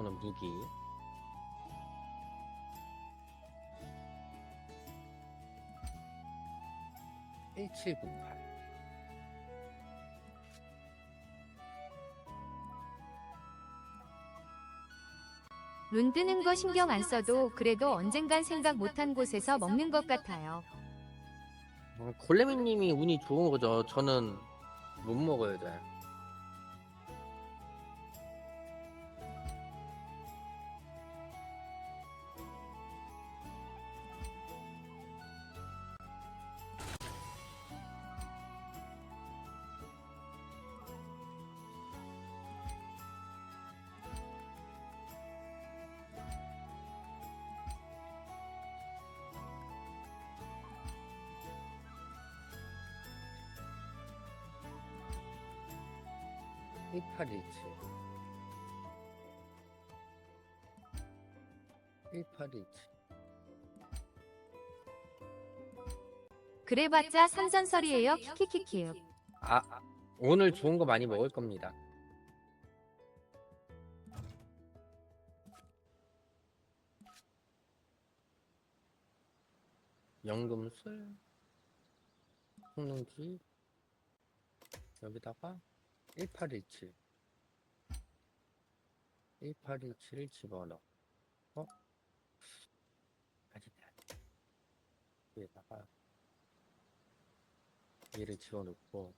저는 무기. (1798) 룬 뜨는 거 신경 안 써도 그래도 언젠간 생각 못한 곳에서 먹는 것 같아요. 어, 골레미님이 운이 좋은 거죠. 저는 못 먹어요, 잘. (1817) 1817 그래봤자 삼전설이에요. 키키키키요. 아, 아, 오늘 좋은 거 많이 먹을 겁니다. 연금술, 홍능지, 여기다가 1817, 1817을 집어넣어. 어? 아직. 여기다가 얘를 집어넣고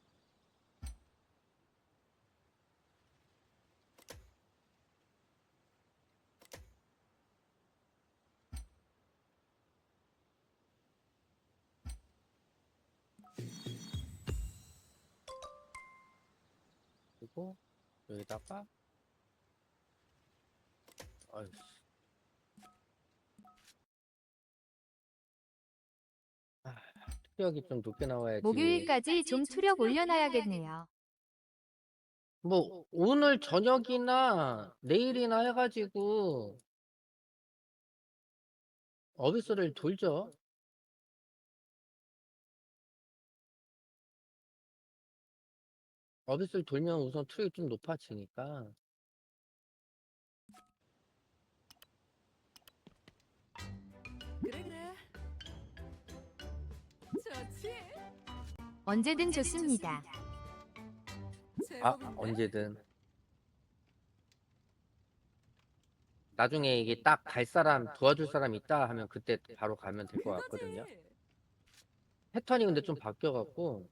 그리고 여기다가 아이씨 아, 투력이 좀 높게 나와야지 목요일까지 좀 투력 올려놔야겠네요. 뭐 오늘 저녁이나 내일이나 해가지고 어비스를 돌죠. 어비스를 돌면 우선 투력이 좀 높아지니까 그래 그래. 좋지. 언제든 좋습니다. 아 제법인데? 언제든 나중에 이게 딱 갈 사람 도와줄 사람 있다 하면 그때 바로 가면 될 것 같거든요. 그거지. 패턴이 근데 좀 바뀌어갖고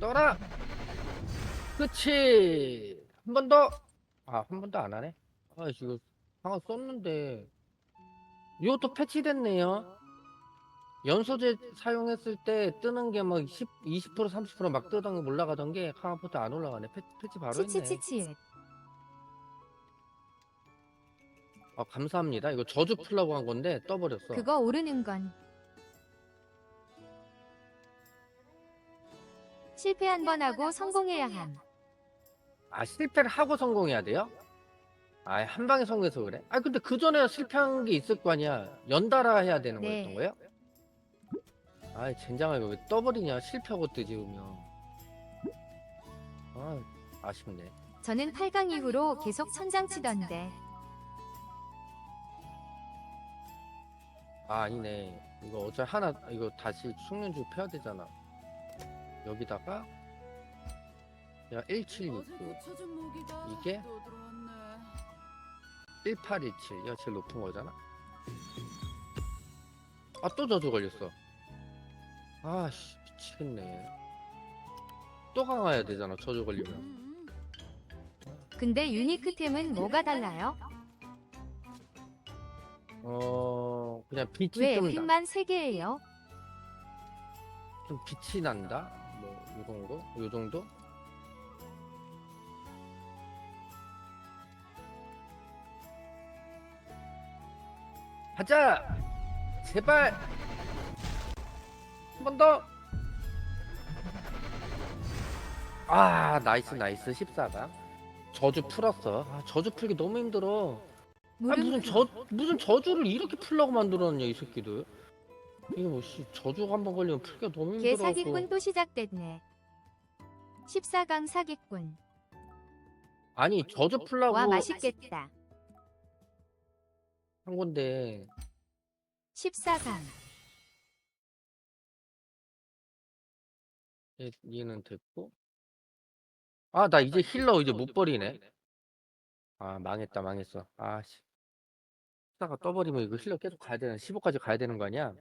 떠라. 그치. 한 번 더. 아 한 번도 안 하네. 아 이거 방금 썼는데. 이것도 패치됐네요. 연소제 사용했을 때 뜨는 게 막 10, 20% 30%막 뜨던 게 올라가던 게 카마포트 안 올라가네. 패, 패치 바로 했네. 치치치치. 아 감사합니다. 이거 저주 풀라고 한 건데 떠버렸어. 그거 오르는 건 실패 한 번 하고 성공해야 함. 아 실패를 하고 성공해야 돼요? 아 한 방에 성공해서 그래? 아 근데 그 전에 실패한 게 있을 거 아니야 연달아 해야 되는 네. 거였던 거예요? 아이 젠장하게 왜 떠버리냐 실패하고 뜨지 그러면 아 아쉽네 저는 8강 이후로 계속 천장 치던데. 아 아니네 이거 어차피 하나 이거 다시 숙련주 펴야 되잖아 여기다가 야 어제 1769 고쳐준 모기가 이게? 또 들어왔네. 1827 이거 제일 높은 거잖아 아 또 저주 걸렸어 아씨 미치겠네 또 강화해야 되잖아 저주 걸리면 음, 근데 유니크템은 뭐가 달라요? 어 그냥 빛이 왜 좀, 나, 에픽만 3개예요? 좀 빛이 난다 뭐요 정도 요 정도 가자 제발 한 번 더. 아 나이스 나이스 14강 저주 풀었어. 아, 저주 풀기 너무 힘들어. 아, 무슨 저 무슨 저주를 이렇게 풀라고 만들었냐 이 새끼들. 이게 뭐씨 저주 한번 걸리면 풀기가 너무 개 힘들어. 사기꾼 또 시작됐네 14강 사기꾼 아니 저주 풀라고 와 맛있겠다 한 건데 14강 얘, 얘는 됐고. 아 나 이제 힐러 이제 못 버리네. 아 망했다 망했어. 아씨. 다가 떠버리면 이거 힐러 계속 가야 되는 15까지 가야 되는 거 아니야?